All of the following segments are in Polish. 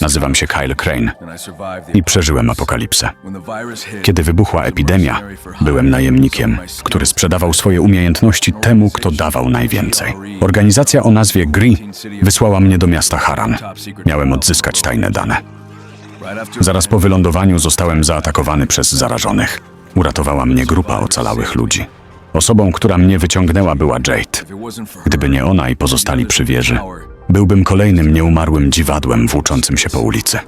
Nazywam się Kyle Crane i przeżyłem apokalipsę. Kiedy wybuchła epidemia, byłem najemnikiem, który sprzedawał swoje umiejętności temu, kto dawał najwięcej. Organizacja o nazwie GRI wysłała mnie do miasta Haran. Miałem odzyskać tajne dane. Zaraz po wylądowaniu zostałem zaatakowany przez zarażonych. Uratowała mnie grupa ocalałych ludzi. Osobą, która mnie wyciągnęła, była Jade. Gdyby nie ona i pozostali przy wieży, byłbym kolejnym nieumarłym dziwadłem włóczącym się po ulicy.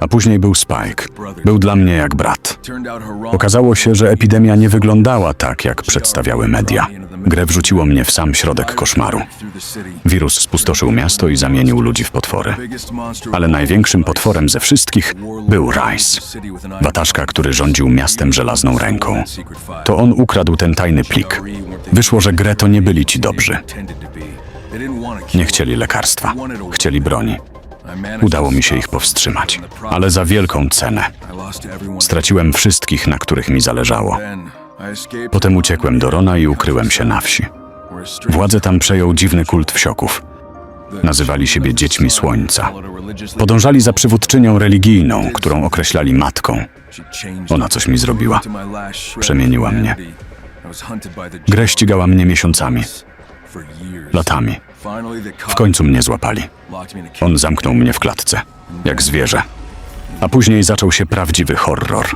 A później był Spike. Był dla mnie jak brat. Okazało się, że epidemia nie wyglądała tak, jak przedstawiały media. Grę wrzuciło mnie w sam środek koszmaru. Wirus spustoszył miasto i zamienił ludzi w potwory. Ale największym potworem ze wszystkich był Rice. Wataszka, który rządził miastem żelazną ręką. To on ukradł ten tajny plik. Wyszło, że grę to nie byli ci dobrzy. Nie chcieli lekarstwa, chcieli broni. Udało mi się ich powstrzymać, ale za wielką cenę. Straciłem wszystkich, na których mi zależało. Potem uciekłem do Rona i ukryłem się na wsi. Władzę tam przejął dziwny kult wsioków. Nazywali siebie dziećmi słońca. Podążali za przywódczynią religijną, którą określali matką. Ona coś mi zrobiła. Przemieniła mnie. Grę ścigała mnie miesiącami, latami. W końcu mnie złapali. On zamknął mnie w klatce, jak zwierzę. A później zaczął się prawdziwy horror.